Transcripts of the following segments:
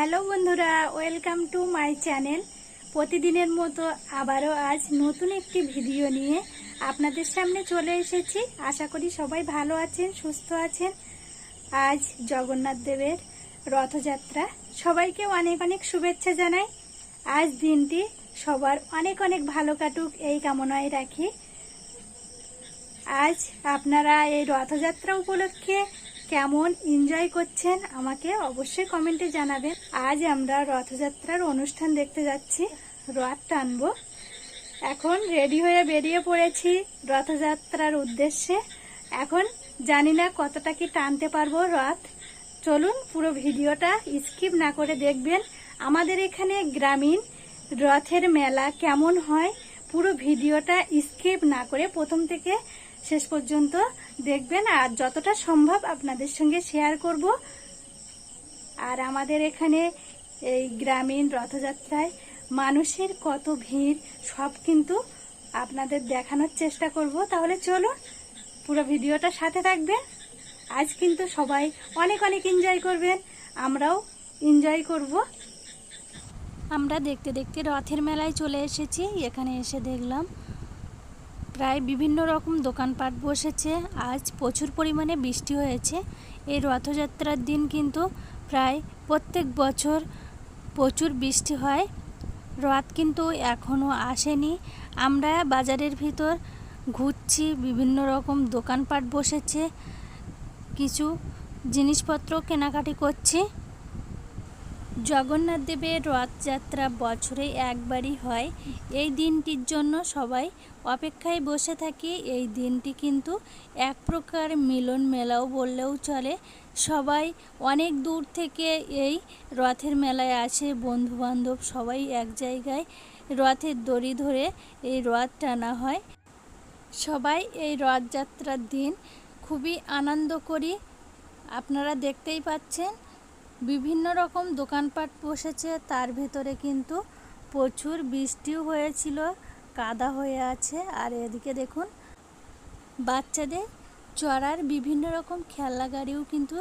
Hello বন্ধুরা, welcome to my channel. প্রতিদিনের মতো আবারও আজ নতুন একটি ভিডিও নিয়ে আপনাদের সামনে চলে এসেছি। আশা করি সবাই ভালো আছেন, সুস্থ আছেন। আজ জগন্নাথ দেবের রথযাত্রা। সবাইকে অনেক অনেক শুভেচ্ছা জানাই। আজ দিনটি সবার অনেক অনেক ভালো কাটুক, এই কামনায় রাখি। আজ আপনারা এই রথযাত্রা উপলক্ষে কেমন এনজয় করছেন আমাকে অবশ্যই কমেন্টে জানাবেন। আজ আমরা রথযাত্রার অনুষ্ঠান দেখতে যাচ্ছি, রথ টানবো। এখন রেডি হয়ে বেরিয়ে পড়েছি রথযাত্রার উদ্দেশ্যে। এখন জানি না কতটা কি টানতে পারব রথ। চলুন পুরো ভিডিওটা স্কিপ না করে দেখবেন। আমাদের এখানে গ্রামীণ রথের মেলা কেমন হয়, পুরো ভিডিওটা স্কিপ না করে প্রথম থেকে শেষ পর্যন্ত দেখবেন আর যতটা সম্ভব আপনাদের সঙ্গে শেয়ার করব। আর আমাদের এখানে এই গ্রামীণ রথযাত্রায় মানুষের কত ভিড়, সব কিন্তু আপনাদের দেখানোর চেষ্টা করব। তাহলে চলুন, পুরো ভিডিওটা সাথে থাকবেন। আজ কিন্তু সবাই অনেক অনেক এনজয় করবেন। আমরাও এনজয় করব। আমরা দেখতে দেখতে রথের মেলায় চলে এসেছি। এখানে এসে দেখলাম প্রায় বিভিন্ন রকম দোকানপাট বসেছে। আজ প্রচুর পরিমাণে বৃষ্টি হয়েছে। এই রথযাত্রার দিন কিন্তু প্রায় প্রত্যেক বছর প্রচুর বৃষ্টি হয়। রথ কিন্তু এখনও আসেনি। আমরা বাজারের ভিতর ঘুরছি, বিভিন্ন রকম দোকানপাট বসেছে। কিছু জিনিসপত্র কেনাকাটি করছি। জগন্নাথ দেবের রথযাত্রা বছরে একবারই হয়। এই দিনটির জন্য সবাই অপেক্ষায় বসে থাকি। এই দিনটি কিন্তু এক প্রকার মিলন মেলাও বললেও চলে। সবাই অনেক দূর থেকে এই রথের মেলায় আসে। বন্ধুবান্ধব সবাই এক জায়গায় রথের দড়ি ধরে এই রথ টানা হয়। সবাই এই রথযাত্রার দিন খুবই আনন্দ করি। আপনারা দেখতেই পাচ্ছেন বিভিন্ন রকম দোকানপাট বসেছে, তার ভেতরে কিন্তু প্রচুর বৃষ্টিও হয়েছিল, কাদা হয়ে আছে। আর এদিকে দেখুন, বাচ্চাদের চড়ার বিভিন্ন রকম খেলনা গাড়িও কিন্তু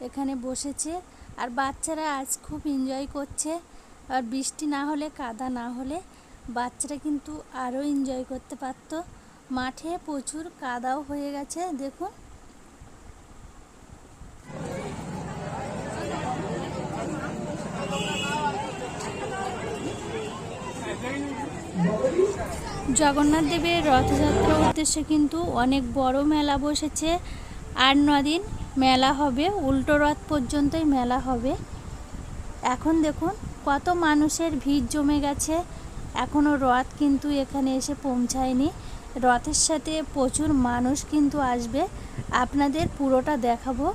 এখানে বসেছে। আর বাচ্চারা আজ খুব এনজয় করছে। আর বৃষ্টি না হলে, কাদা না হলে বাচ্চারা কিন্তু আরও এনজয় করতে পারত। মাঠে প্রচুর কাদাও হয়ে গেছে, দেখুন। জগন্নাথ দেবের রথযাত্রা উদ্দেশ্যে কিন্তু অনেক বড় মেলা বসেছে। আর নদিন মেলা হবে, উল্টো রথ পর্যন্তই মেলা হবে। এখন দেখুন কত মানুষের ভিড় জমে গেছে। এখনও রথ কিন্তু এখানে এসে পৌঁছায়নি। রথের সাথে প্রচুর মানুষ কিন্তু আসবে। আপনাদের পুরোটা দেখাবো।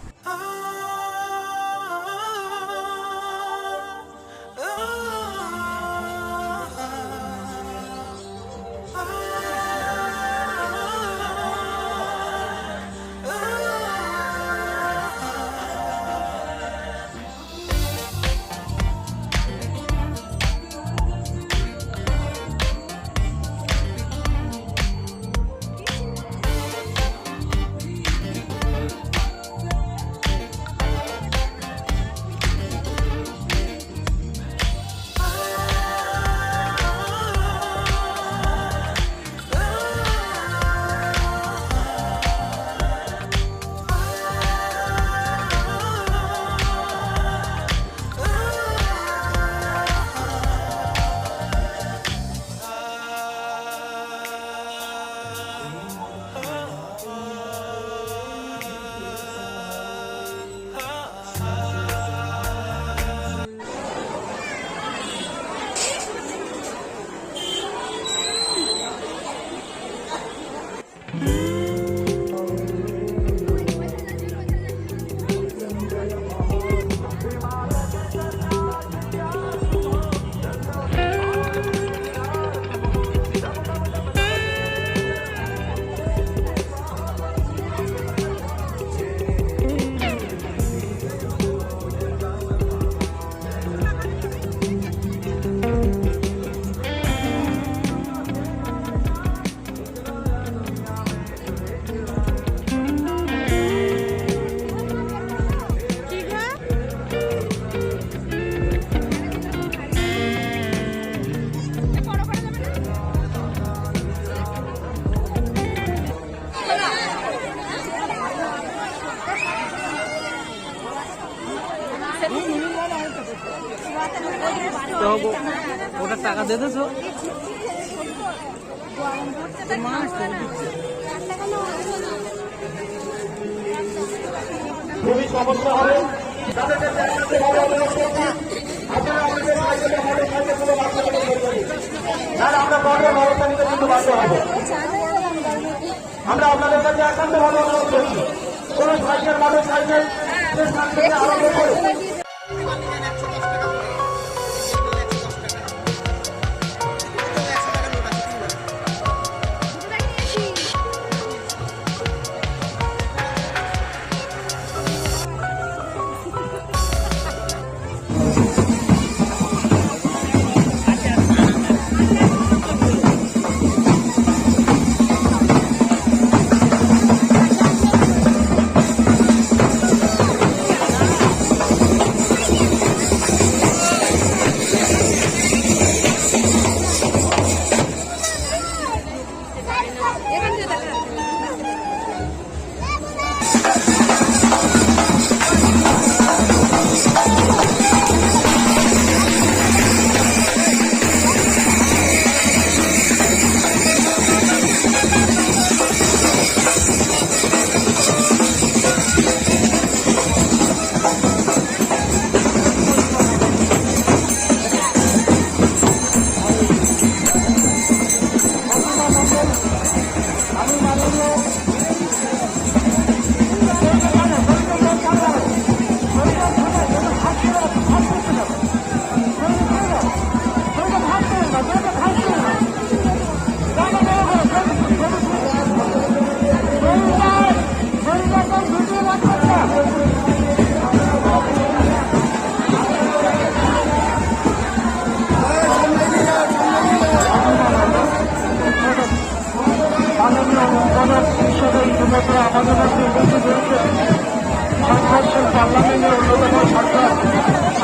তো ওটা টাকা দিয়ে দিয়েছ? খুবই সমস্যা হবে। আমরা আমরা আপনাদের কাছে একান্ত ভাবে অনুরোধ করছি। কোন সাইকেল মোটর সাইকেল আরম্ভ করে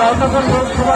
জয়নগর লোকসভা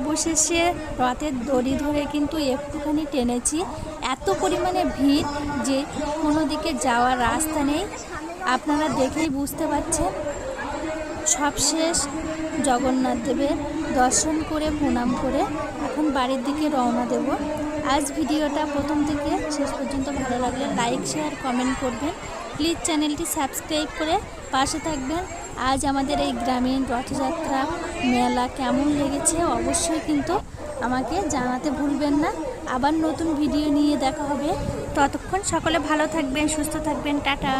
অবশেষে রথের দড়ি ধরে কিন্তু একটুখানি টেনেছি। এত পরিমাণে ভিড় যে কোনো দিকে যাওয়ার রাস্তা নেই। আপনারা দেখেই বুঝতে পারছেন। সবশেষ জগন্নাথ দেবের দর্শন করে, প্রণাম করে এখন বাড়ির দিকে রওনা দেব। আজ ভিডিওটা প্রথম থেকে শেষ পর্যন্ত ভালো লাগলে লাইক, শেয়ার, কমেন্ট করবেন। প্লিজ চ্যানেলটি সাবস্ক্রাইব করে পাশে থাকবেন। আজ আমাদের এই গ্রামীণ রথযাত্রা মেলা কেমন লেগেছে অবশ্যই কিন্তু আমাকে জানাতে ভুলবেন না। আবার নতুন ভিডিও নিয়ে দেখা হবে। ততক্ষণ সকলে ভালো থাকবেন, সুস্থ থাকবেন, টাটা।